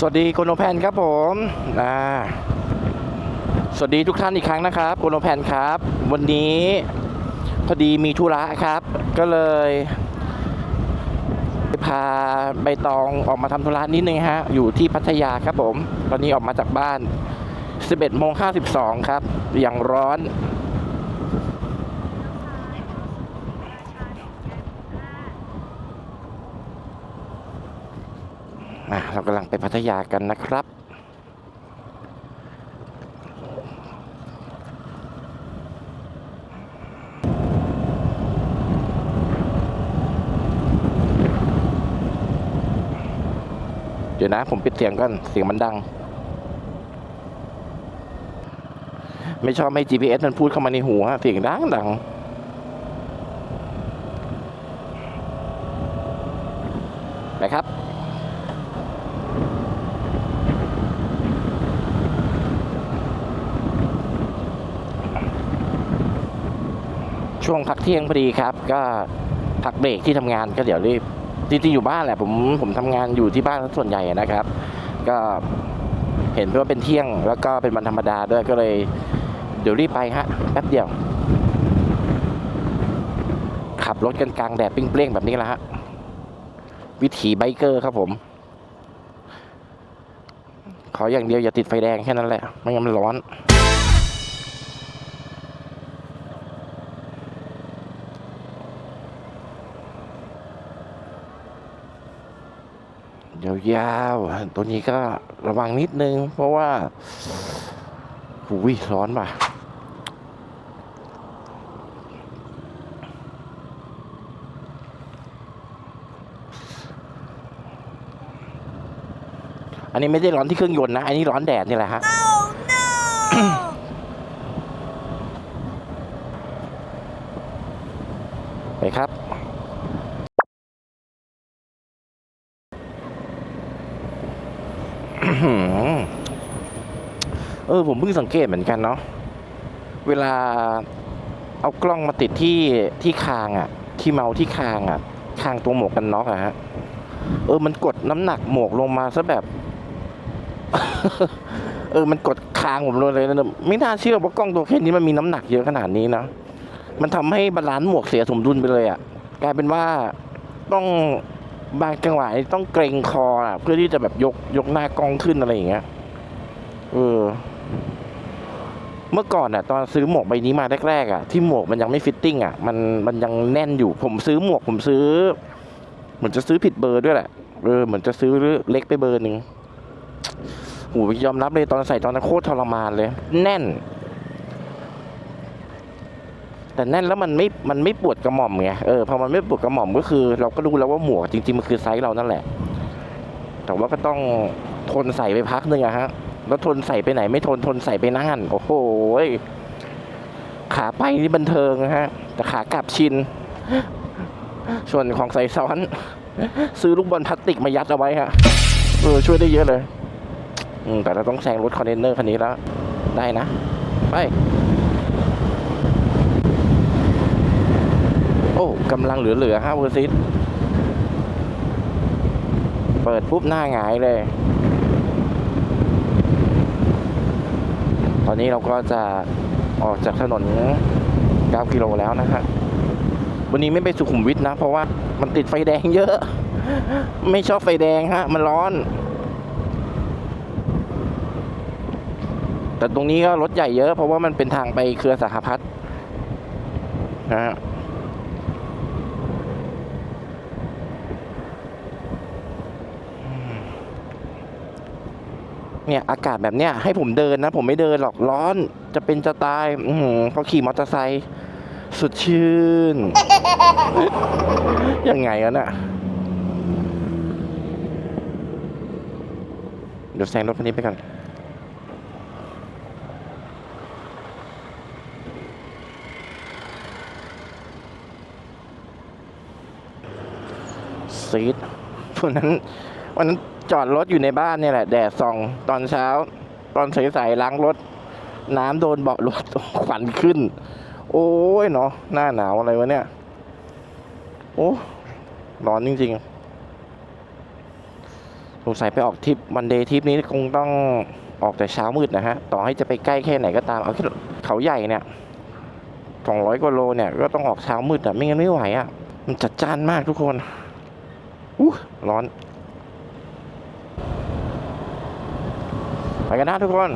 สวัสดีโกโนแพนครับผมอ่าสวัสดีทุกท่านอีกครั้งนะครับโกโนแพนครับ วันนี้พอดีมีธุระครับ ก็เลยพาใบตองออกมาทำธุระนิดนึงฮะ อยู่ที่พัทยาครับผม ตอนนี้ออกมาจากบ้าน 11โมง52 ครับ อย่างร้อน อะเรา กำลังไปพัทยากันนะครับ เดี๋ยวนะผมปิดเสียงก่อน เสียงมันดัง ไม่ชอบให้ GPS มันพูดเข้ามาในหูฮะเสียงดังดัง ไปครับ ช่วงพักเที่ยงพอดีครับ ก็พักเบรกที่ทำงานก็เดี๋ยวรีบจริงๆอยู่บ้านแหละผมผมทำงานอยู่ที่บ้านส่วนใหญ่นะครับ ก็เห็นว่าเป็นเที่ยงแล้วก็เป็นวันธรรมดาด้วยก็เลย เดี๋ยวรีบไปฮะแป๊บเดียว ขับรถกันกลางแดดปิ้งเปร่งๆแบบนี้ละฮะวิถีไบเกอร์ครับผม ขออย่างเดียวอย่าติดไฟแดงแค่นั้นแหละ ไม่งั้นมันร้อน ยาวๆ ตัวนี้ก็ระวังนิดนึง เพราะว่าหูยร้อนป่ะ อันนี้ไม่ได้ร้อนที่เครื่องยนต์นะ อันนี้ร้อนแดดนี่แหละฮะ ไปครับ อื้อหือเออ ผมเพิ่งสังเกตเหมือนกันเนาะเวลาเอากล้องมาติดที่ที่คางอะที่เมาที่คางอะคางตัวหมวกกันน็อกอะฮะเออมันกดน้ำหนักหมวกลงมาซะแบบ เออมันกดคางผมเลยนะไม่น่าเชื่อว่ากล้องตัวแค่นี้มันมีน้ำหนักเยอะขนาดนี้นะมันทำให้บาลานซ์หมวกเสียสมดุลไปเลยอะ่ะกลายเป็นว่าต้องบางจังหวะต้องเกรงคออะ เพื่อที่จะแบบยกยกหน้ากล้องขึ้นอะไรอย่างเงี้ยเออ เมื่อก่อนอะตอนซื้อหมวกใบนี้มาแรกๆอะที่หมวกมันยังไม่ฟิตติ้งอะมันมันยังแน่นอยู่ผมซื้อหมวกผมซื้อ เหมือนจะซื้อผิดเบอร์ด้วยแหละเออเหมือนจะซื้อเล็กไปเบอร์หนึ่งโหยอมรับเลยตอนใส่ตอนนั้นโคตรทรมานเลย แน่น แต่แน่นแล้วมันไม่มันไม่ปวดกระหม่อมไงเออพอมันไม่ปวดกระหม่อมก็คือ เราก็รู้แล้วว่าหมวกจริงๆมันคือไซส์เรานั่นแหละ แต่ว่าก็ต้องทนใส่ไปพักหนึ่งอะฮะ แล้วทนใส่ไปไหนไม่ทนทนใส่ไปนั่นโอ้โหขาไปนี่บันเทิงนะฮะ แต่ขากลับชิน ส่วนของใส่ซ้อน ซื้อลูกบอลพลาสติกมายัดเอาไว้ฮะเออช่วยได้เยอะเลย อืมแต่เราต้องแซงรถคอนเทนเนอร์คันนี้แล้ว ได้นะ ไป โอ้กำลังเหลือๆห้าเปอร์ซิตเปิดปุ๊บหน้าหงายเลย ตอนนี้เราก็จะออกจากถนน 9 กิโลแล้วนะฮะวันนี้ไม่ไปสุขุมวิทนะ เพราะว่ามันติดไฟแดงเยอะ ไม่ชอบไฟแดงฮะ มันร้อน แต่ตรงนี้ก็รถใหญ่เยอะ เพราะว่ามันเป็นทางไปเครือสหพัฒน์นะฮะ เนี่ยอากาศแบบเนี้ยให้ผมเดินนะ ผมไม่เดินหรอกร้อนจะเป็นจะตายอือหือพอขี่มอเตอร์ไซค์สุดชื่น ยังไงอะน่ะเดี๋ยวแซงรถคันนี้ไปก่อนซีดวันนั้นวันนั้น จอดรถอยู่ในบ้านเนี่ยแหละ แดดส่อง ตอนเช้า ตอนสายๆล้างรถ น้ำโดนเบาะรถขวัญขึ้น โอ้ยเนาะหน้าหนาวอะไรวะเนี่ย โอ้ร้อนจริงๆสงสัยไปออกทริปวันเดย์ทริปนี้คงต้องออกแต่เช้ามืดนะฮะ ต่อให้จะไปใกล้แค่ไหนก็ตาม เอาแค่เขาใหญ่เนี่ยสองร้อยกว่าโลเนี่ย ก็ต้องออกเช้ามืดอะไม่งั้นไม่ไหวอะมันจัดจ้านมากทุกคนอู้ร้อน ไปกันนะทุกคน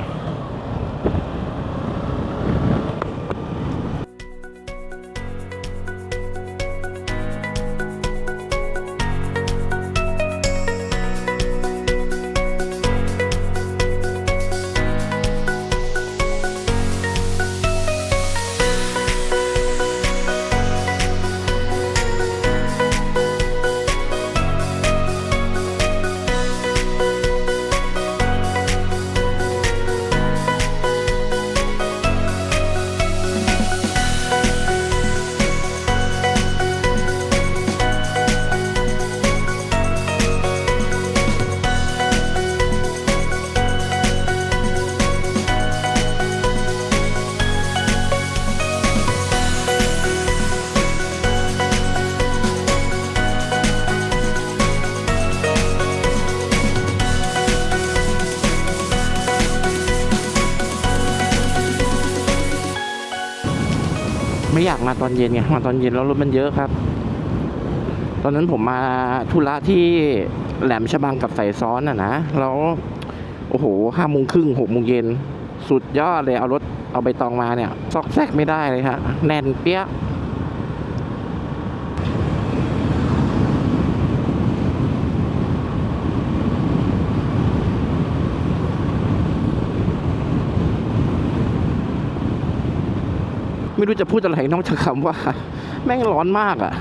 ไม่อยากมาตอนเย็นไงมาตอนเย็นแล้วรถมันเยอะครับ ตอนนั้นผมมาธุระที่แหลมฉบังกับใส่ซ้อนอะนะแล้วโอ้โหห้าโมงครึ่งหกโมงเย็น สุดยอดเลยเอารถเอาใบตองมาเนี่ย ซอกแซกไม่ได้เลยฮะแน่นเปี้ย ไม่รู้จะพูดอะไรนอกจากคำว่า แม่งร้อนมากอะ่ะ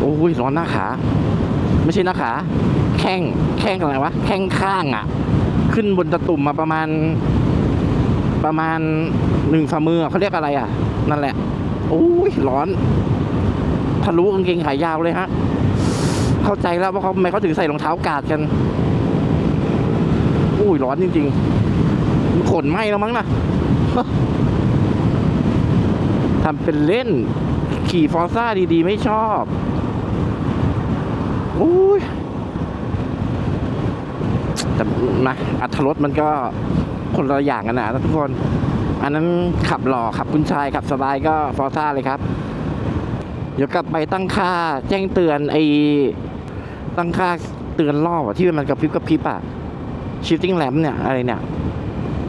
โอ้ยร้อนหน้าขา ไม่ใช่หน้าขา แข้งแข้งอะไรวะ แข้งข้างอะ่ะ ขึ้นบนตะตุ่มมาประมาณ ประมาณหนึ่งฝ่ามืออะเขาเรียกอะไรอะ นั่นแหละ โอ้ยร้อนทะลุกางเกงขายาวเลยฮะ เข้าใจแล้วว่าเขาทำไมเขาถึงใส่รองเท้ากาดกัน อุ้ยร้อนจริง ๆ ขนไหมแล้วมั้งนะทำเป็นเล่น ขี่ฟอร์ซ่าดีๆ ไม่ชอบโอ้ยแต่นะอัตรสมันก็คนละอย่างกันนะทุกคน อันนั้นขับหล่อขับคุณชายขับสบายก็ฟอร์ซ่าเลยครับ เดี๋ยวกลับไปตั้งค่าแจ้งเตือนไอ้ตั้งค่าเตือนรอบอที่มันกระพริบกระพริบอะ shifting lamp เนี่ยอะไรเนี่ย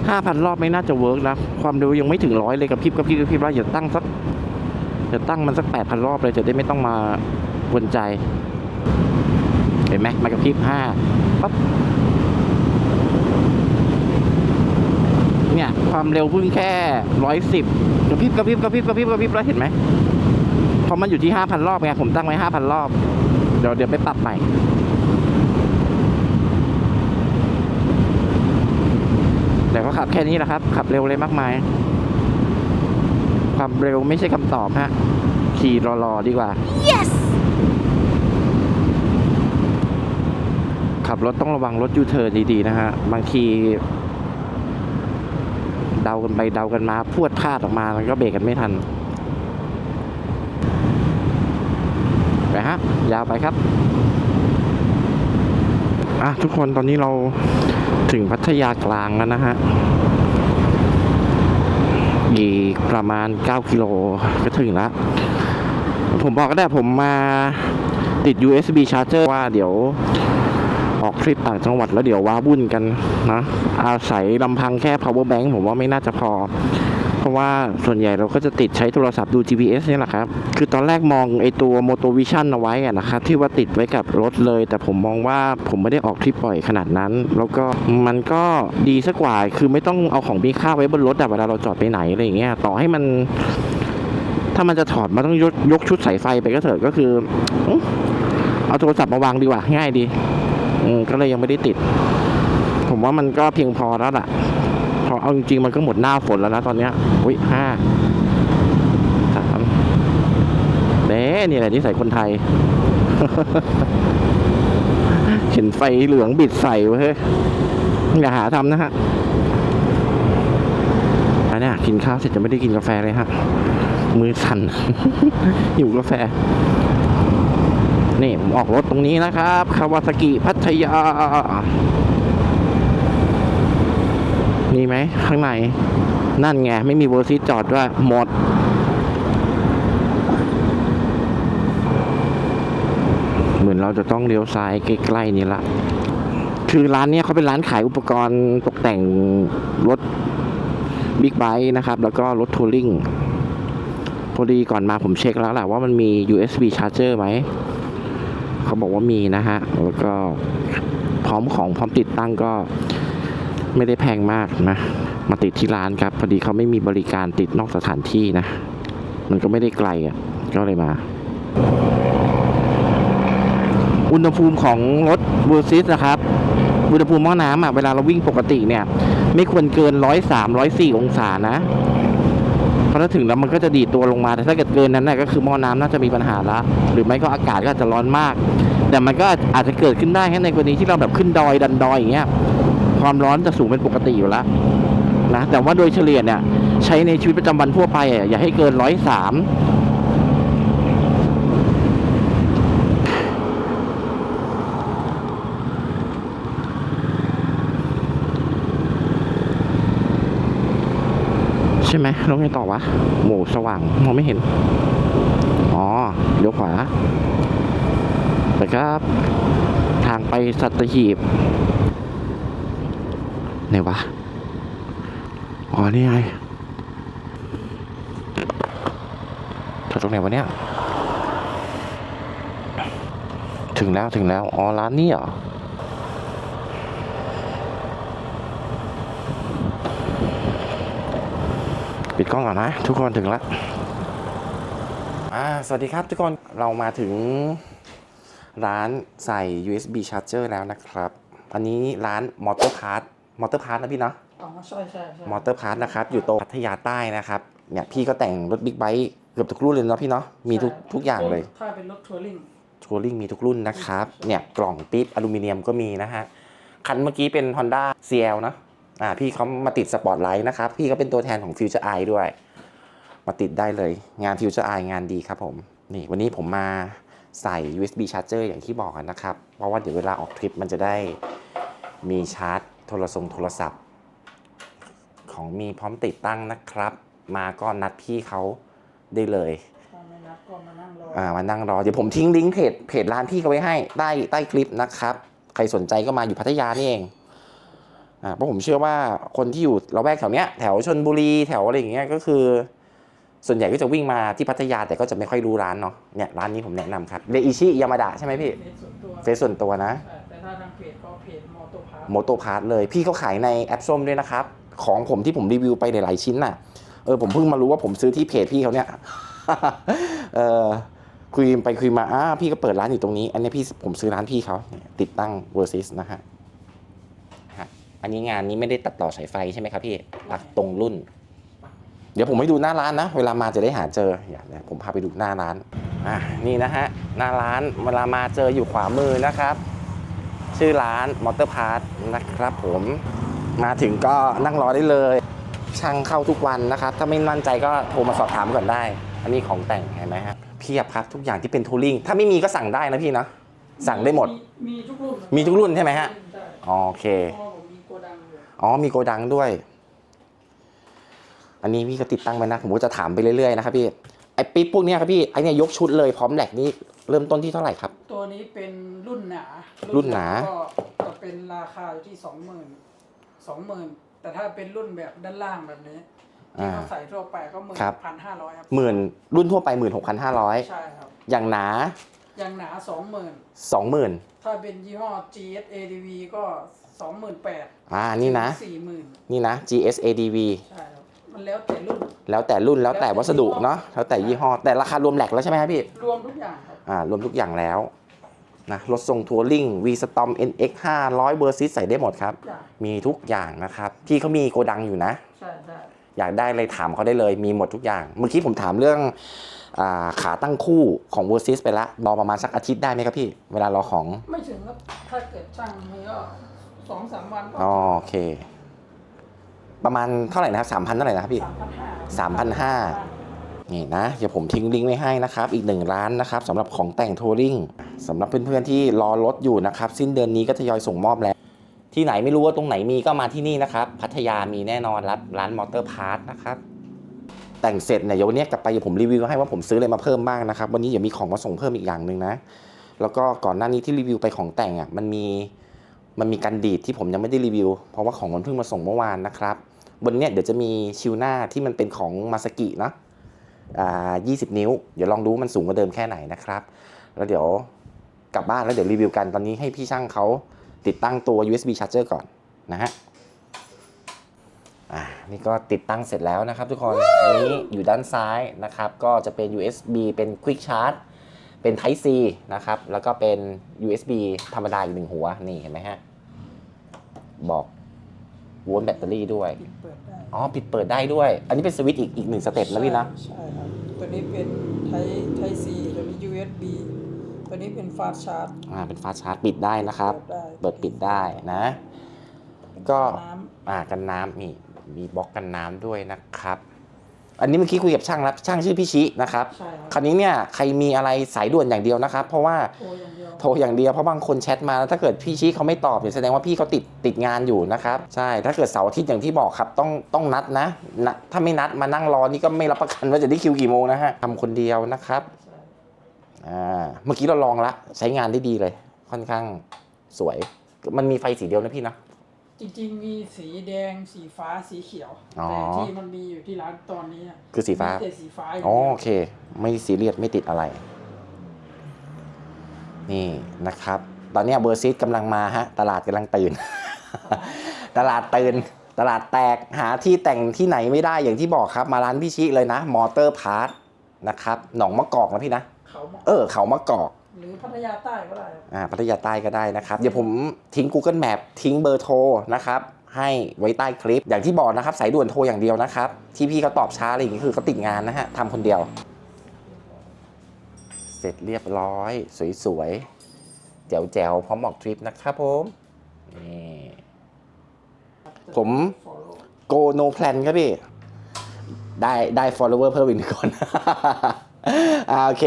ห้าพันรอบไม่น่าจะเวิร์กนะ ความเร็วยังไม่ถึงร้อยเลยกับพริบกับพริบกับพริบแล้วอย่าตั้งสักอย่าตั้งมันสักแปดพันรอบเลยจะได้ไม่ต้องมาวนใจ เห็นไหมมันกระพริบห้าปั๊บเนี่ยความเร็วเพิ่งแค่ร้อยสิบกระพริบกระพริบกระพริบกระพริบกระพริบแล้วเห็นไหมพราะมันอยู่ที่ห้าพันรอบไงผมตั้งไว้ห้าพันรอบ เดี๋ยวเดี๋ยวไปปรับใหม่ แต่ก็ ขับแค่นี้แหละครับ ขับเร็วเลยมากมาย ความเร็วไม่ใช่คำตอบฮะ ขี่รอๆดีกว่า Yes! ขับรถต้องระวังรถยูเทิร์นดีๆนะฮะ บางที เดากันไปเดากันมาพรวดพลาดออกมามันก็เบรกกันไม่ทัน ไปฮะ ยาวไปครับ อะทุกคนตอนนี้เราถึงพัทยากลางแล้วนะฮะ อีกประมาณ 9 กิโลก็ถึงแล้ว ผมบอกก็ได้ผมมาติด USB charger ว่าเดี๋ยวออกทริปต่างจังหวัดแล้วเดี๋ยวว้าวุ่นกันนะ อาศัยลำพังแค่ power bank ผมว่าไม่น่าจะพอ เพราะว่าส่วนใหญ่เราก็จะติดใช้โทรศัพท์ดู GPS นี่แหละครับ คือตอนแรกมองไอตัว Moto Vision เอาไว้นะครับที่ว่าติดไว้กับรถเลย แต่ผมมองว่าผมไม่ได้ออกทริปบ่อยขนาดนั้น แล้วก็มันก็ดีสักกว่าคือไม่ต้องเอาของมีค่าไว้บนรถอะเวลาเราจอดไปไหนอะไรอย่างเงี้ยต่อให้มัน ถ้ามันจะถอดมันต้องยกยกชุดสายไฟไปก็เถอะก็คือ เอาโทรศัพท์มาวางดีกว่าง่ายดีก็เลยยังไม่ได้ติด ผมว่ามันก็เพียงพอแล้วล่ะ พอเอาจริงๆมันก็หมดหน้าฝนแล้วนะตอนเนี้ยอุ้ยห้าสามเด้นี่แหละที่ใส่คนไทย เห็นไฟเหลืองบิดใส่เว้ยอย่าหาทำนะฮะอันนี้กินข้าวเสร็จจะไม่ได้กินกาแฟเลยฮะ มือสั่นหิวกาแฟ นี่ผมออกรถตรงนี้นะครับ คาวาซากิพัทยา มีไหมข้างใน นั่นไง ไม่มีเวอร์ซิสจอดด้วยหมด เหมือนเราจะต้องเลี้ยวซ้ายใกล้ๆนี่ละ คือร้านเนี้ยเขาเป็นร้านขายอุปกรณ์ตกแต่งรถบิ๊กไบค์นะครับ แล้วก็รถทัวริงพอดีก่อนมาผมเช็คแล้วแหละว่ามันมี USB charger ไหม เขาบอกว่ามีนะฮะ แล้วก็พร้อมของพร้อมติดตั้งก็ ไม่ได้แพงมากนะ มาติดที่ร้านครับ พอดีเขาไม่มีบริการติดนอกสถานที่นะ มันก็ไม่ได้ไกลอะ ก็เลยมา อุณหภูมิของรถเวอร์ซิสนะครับ อุณหภูมิหม้อน้ำอะ เวลาเราวิ่งปกติเนี่ย ไม่ควรเกินร้อยสามร้อยสี่องศานะเพราะถ้าถึงแล้วมันก็จะดีดตัวลงมา แต่ถ้าเกิดเกินนั้นน่ะก็คือหม้อน้ำน่าจะมีปัญหาละ หรือไม่ก็อากาศก็อาจจะร้อนมาก แต่มันก็อาจจะเกิดขึ้นได้แค่ในกรณีที่เราแบบขึ้นดอยดันดอยอย่างเงี้ย ความร้อนจะสูงเป็นปกติอยู่แล้วนะแต่ว่าโดยเฉลี่ยเนี่ย ใช้ในชีวิตประจำวันทั่วไปอะอย่าให้เกินร้อยสามใช่ไหมแล้วไงต่อวะโหสว่างมองไม่เห็น อ๋อเลี้ยวขวาไปครับ ทางไปสัตหีบ ไหนวะ อ๋อ นี่ไงจอดตรงไหนวะเนี่ย ถึงแล้วถึงแล้ว อ๋อ ร้านนี้เหรอปิดกล้องก่อนนะ ทุกคนถึงแล้วอาสวัสดีครับทุกคนเรามาถึงร้านใส่ USB charger แล้วนะครับ อันนี้ร้าน Motor Part Motor Part นะพี่เนาะอ๋อใช่ใช่ใช่ Motor Part นะครับ อยู่ตรงพัทยาใต้นะครับ เนี่ยพี่ก็แต่งรถบิ๊กไบค์เกือบทุกรุ่นเลยเนาะพี่เนาะ มีทุกทุกอย่างเลย ถ้าเป็นรถทัวริงทัวริงมีทุกรุ่นนะครับ เนี่ยกล่องปิดอลูมิเนียมก็มีนะฮะ คันเมื่อกี้เป็น Honda CL นะ อ่าพี่เขามาติดสปอตไลท์นะครับ พี่ก็เป็นตัวแทนของ Future Eye ด้วย มาติดได้เลย งาน Future Eye งานดีครับผม นี่วันนี้ผมมาใส่ USB charger อย่างที่บอกกันนะครับ เพราะว่าเดี๋ยวเวลาออกทริปมันจะได้มีชาร์จ โทรศัพท์โทรศัพท์ ของมีพร้อมติดตั้งนะครับ มาก็นัดพี่เขาได้เลยถ้าไม่นับก็มานั่งรออ่ามานั่งรอ เดี๋ยวผมทิ้งลิงก์เพจเพจร้านพี่เขาไว้ให้ใต้ใต้คลิปนะครับ ใครสนใจก็มาอยู่พัทยานี่เองอ่าเพราะผมเชื่อว่าคนที่อยู่ละแวกแถวเนี้ยแถวชนบุรีแถวอะไรอย่างเงี้ยก็คือ ส่วนใหญ่ก็จะวิ่งมาที่พัทยาแต่ก็จะไม่ค่อยรู้ร้านเนาะเนี่ยร้านนี้ผมแนะนำครับเรอิชิยามาดะใช่ไหมพี่เฟซส่วนตัวเฟซส่วนตัวนะใช่แต่ถ้าทางเพจก็เพจมอ โมโตพาร์ทเลยพี่เขาขายในแอปส้มด้วยนะครับ ของผมที่ผมรีวิวไปหลายๆชิ้นน่ะเออผมเพิ่งมารู้ว่าผมซื้อที่เพจพี่เขาเนี่ยเออคุยไปคุยมาอ้าพี่ก็เปิดร้านอยู่ตรงนี้ อันนี้พี่ผมซื้อร้านพี่เขาติดตั้ง Versys นะฮะฮะอันนี้งานนี้ไม่ได้ตัดต่อสายไฟใช่ไหมครับพี่ตัดตรงรุ่น เดี๋ยวผมให้ดูหน้าร้านนะ เวลามาจะได้หาเจออย่าผมพาไปดูหน้าร้านอะนี่นะฮะหน้าร้านเวลามาเจออยู่ขวามือนะครับ ชื่อร้านมอเตอร์พาร์ทนะครับผมมาถึงก็นั่งรอได้เลย ช่างเข้าทุกวันนะครับ ถ้าไม่มั่นใจก็โทรมาสอบถามก่อนได้ อันนี้ของแต่งเห็นไหมฮะเพียบครับทุกอย่างที่เป็นทูริงถ้าไม่มีก็สั่งได้นะพี่นะสั่งได้หมด มีทุกรุ่นมีทุกรุ่นใช่ไหมฮะใช่อ๋อโอเคเพราะว่าผมมีโกดังอยู่อ๋อมีโกดังด้วย อันนี้พี่ก็ติดตั้งไปนะผมก็จะถามไปเรื่อยๆนะครับพี่ไอ้ ปิ๊บพวกเนี้ยครับพี่ไอ้เนี่ยยกชุดเลยพร้อมแหลกนี่เริ่มต้นที่เท่าไหร่ครับ ตัวนี้เป็นรุ่นหนา รุ่นหนา ก็จะเป็นราคาอยู่ที่สองหมื่นสองหมื่นแต่ถ้าเป็นรุ่นแบบด้านล่างแบบนี้ที่อ่าเขาใส่ทั่วไปก็หมื่นครับพันห้าร้อยครับหมื่นรุ่นทั่วไปหมื่นหกพันห้าร้อยใช่ครับอย่างหนา อย่างหนาสองหมื่นสองหมื่นถ้าเป็นยี่ห้อ GS ADV ก็สองหมื่นแปดอ่านี่นะสี่หมื่นนี่นะ GSADV ใช่ครับ มันแล้วแต่รุ่น แล้วแต่รุ่นแล้วแต่วัสดุเนาะแล้วแต่ยี่ห้อแต่ราคารวมแหลกแล้วใช่ไหมครับพี่ รวมทุกอย่างครับอ่ารวมทุกอย่างแล้วนะรถทรงทัวริง V Storm NX 500เบอร์ซิสใส่ได้หมดครับอย่างมีทุกอย่างนะครับพี่เขามีโกดังอยู่นะ ใช่ใช่อยากได้เลยถามเขาได้เลยมีหมดทุกอย่าง เมื่อกี้ผมถามเรื่องอาขาตั้งคู่ของ v e r s y s ไปละรอประมาณสักอาทิตย์ได้ไหมครับพี่ เวลารอของไม่ถึงครับถ้าเกิดช่างมีก็สองสามวันก็อ๋อโอเค ประมาณเท่าไหร่นะครับสามพันเท่าไหร่นะครับพี่สามพันห้านี่นะเดี๋ยวผมทิ้งลิงก์ไว้ให้นะครับ อีกหนึ่งร้านนะครับสำหรับของแต่งทัวริงสำหรับเพื่อนๆที่รอรถอยู่นะครับ สิ้นเดือนนี้ก็ทยอยส่งมอบแล้ว ที่ไหนไม่รู้ว่าตรงไหนมีก็มาที่นี่นะครับ พัทยามีแน่นอนร้านร้านมอเตอร์พาร์ทนะครับแต่งเสร็จเนี่ยเดี๋ยววันนี้กลับไปเดี๋ยวผมรีวิวให้ว่าผมซื้ออะไรมาเพิ่มบ้างนะครับ วันนี้เดี๋ยวมีของมาส่งเพิ่มอีกอย่างหนึ่งนะ แล้วก็ก่อนหน้านี้ที่รีวิวไปของแต่งอะมันมี มันมีกันดีดที่ผมยังไม่ได้รีวิว เพราะว่าของมันเพิ่งมาส่งเมื่อวานนะครับ บนเนี้ยเดี๋ยวจะมีชิวหน้าที่มันเป็นของมาสกิเนาะอ่า20 นิ้ว เดี๋ยวลองดูมันสูงกว่าเดิมแค่ไหนนะครับ แล้วเดี๋ยวกลับบ้านแล้วเดี๋ยวรีวิวกัน ตอนนี้ให้พี่ช่างเขาติดตั้งตัว USB charger ก่อนนะฮะ อ่า นี่ก็ติดตั้งเสร็จแล้วนะครับทุกคน อันนี้อยู่ด้านซ้ายนะครับ ก็จะเป็น USB เป็น Quick Charge เป็น Type C นะครับ แล้วก็เป็น USB ธรรมดาอีกหนึ่งหัว นี่เห็นไหมฮะ บอกโวลต์แบตเตอรี่ด้วย ปิดเปิดได้อ๋อ ปิดเปิดได้ด้วย อันนี้เป็นสวิตช์อีกอีกหนึ่งสเต็ปนะพี่นะ ใช่ครับ ตัวนี้เป็นไทไทซีตัวนี้ USB ตัวนี้เป็นฟาสชาร์จอ่า เป็นฟาสชาร์จปิดได้นะครับได้เปิดปิดได้นะ ก็ น้อ่า กันน้ำมีมีบล็อกกันน้ำด้วยนะครับ อันนี้เมื่อกี้คุยกับช่างแล้วช่างชื่อพี่ชินะครับำใช่ครับคราวนี้เนี่ยใครมีอะไรสายด่วนอย่างเดียวนะครับ เพราะว่าโทรอย่างเดียวโทรอย่างเดียวเพราะบางคนแชทมาแล้วถ้าเกิดพี่ชี้เขาไม่ตอบเนี่ยแสดงว่าพี่เขาติดติดงานอยู่นะครับใช่ถ้าเกิดเสาร์อาทิตย์อย่างที่บอกครับต้องต้องนัดนะนะถ้าไม่นัดมานั่งรอนี่ก็ไม่รับประกันว่าจะได้คิวกี่โมงนะฮะทำคนเดียวนะครับ ใช่อ่าเมื่อกี้เราลองละใช้งานได้ดีเลย ค่อนข้างสวย มันมีไฟสีเดียวนะพี่นะ จริงๆ มีสีแดงสีฟ้าสีเขียว อ๋อ แต่ที่มันมีอยู่ที่ร้านตอนนี้ะคือสีฟ้าแต่สีฟ้าอย่างอ๋อเดียว โอเค ไม่ซีเรียสไม่ติดอะไร นี่นะครับ ตอนเนี้ยเบอร์ซิสกำลังมาฮะ ตลาดกำลังตื่น ตลาดตื่น ตลาดแตกหาที่แต่งที่ไหนไม่ได้อย่างที่บอกครับ มาร้านพี่ชิเลยนะ มอเตอร์พาร์ทนะครับ หนองมะกอกนะพี่นะ เขาบอกเออ เขามะกอก หรือพัทยาใต้ก็ได้อ่าพัทยาใต้ก็ได้นะครับ เดี๋ยวผมทิ้ง Google Map ทิ้งเบอร์โทรนะครับให้ไว้ใต้คลิปอย่างที่บอกนะครับสายด่วนโทรอย่างเดียวนะครับ ที่พี่เขาตอบช้าอะไรอย่างงี้คือเขาติดงานนะฮะทำคนเดียว เสร็จเรียบร้อย สวยๆแจ๋วๆพร้อมออกทริปนะครับผมนี่ผม follow go no plan ครับพี่ ได้ได้ follower เพิ่มอีกหนึ่งคน อ่าโอเค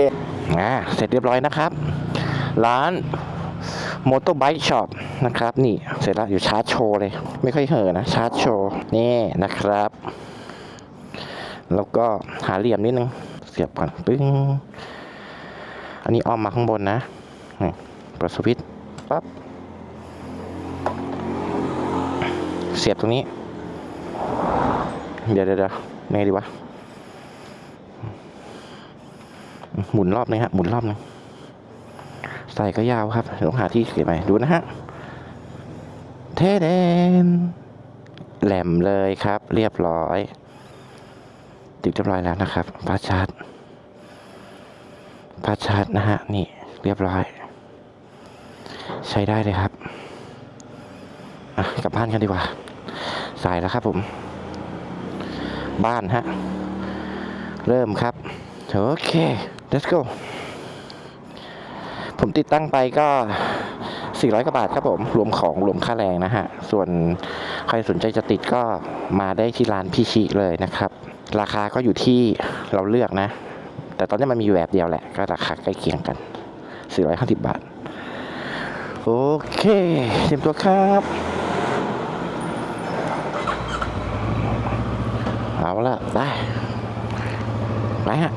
อ่าเสร็จเรียบร้อยนะครับ ร้าน Motor Bike Shop นะครับ นี่เสร็จแล้วอยู่ชาร์จโชว์เลย ไม่ค่อยเห่อนะชาร์จโชว์ นี่นะครับ แล้วก็หาเหลี่ยมนิดนึง เสียบก่อนปึ้ง อันนี้อ้อมมาข้างบนนะนี่เปิดสวิตช์ปั๊บเสียบตรงนี้ เดี๋ยวเดี๋ยวเดี๋ยวไงดีวะ หมุนรอบนึงฮะหมุนรอบนึงใส่ก็ยาวครับต้องหาที่เสียบไปดูนะฮะเทเดนแหลมเลยครับ เรียบร้อย ติดเรียบร้อยแล้วนะครับฟาชาร์จฟาชาร์จนะฮะนี่เรียบร้อย ใช้ได้เลยครับกลับบ้านกันดีกว่า สายแล้วครับผม บ้านฮะ เริ่มครับ โอเค let's go ผมติดตั้งไปก็ 400 กว่าบาทครับผม รวมของรวมค่าแรงนะฮะ ส่วนใครสนใจจะติดก็มาได้ที่ร้านพี่ชิเลยนะครับ ราคาก็อยู่ที่เราเลือกนะ แต่ตอนนี้มันมีแบบเดียวแหละ ก็ราคาใกล้เคียงกัน 450 บาท โอเค เตรียมตัวครับเอาละได้ไปฮะ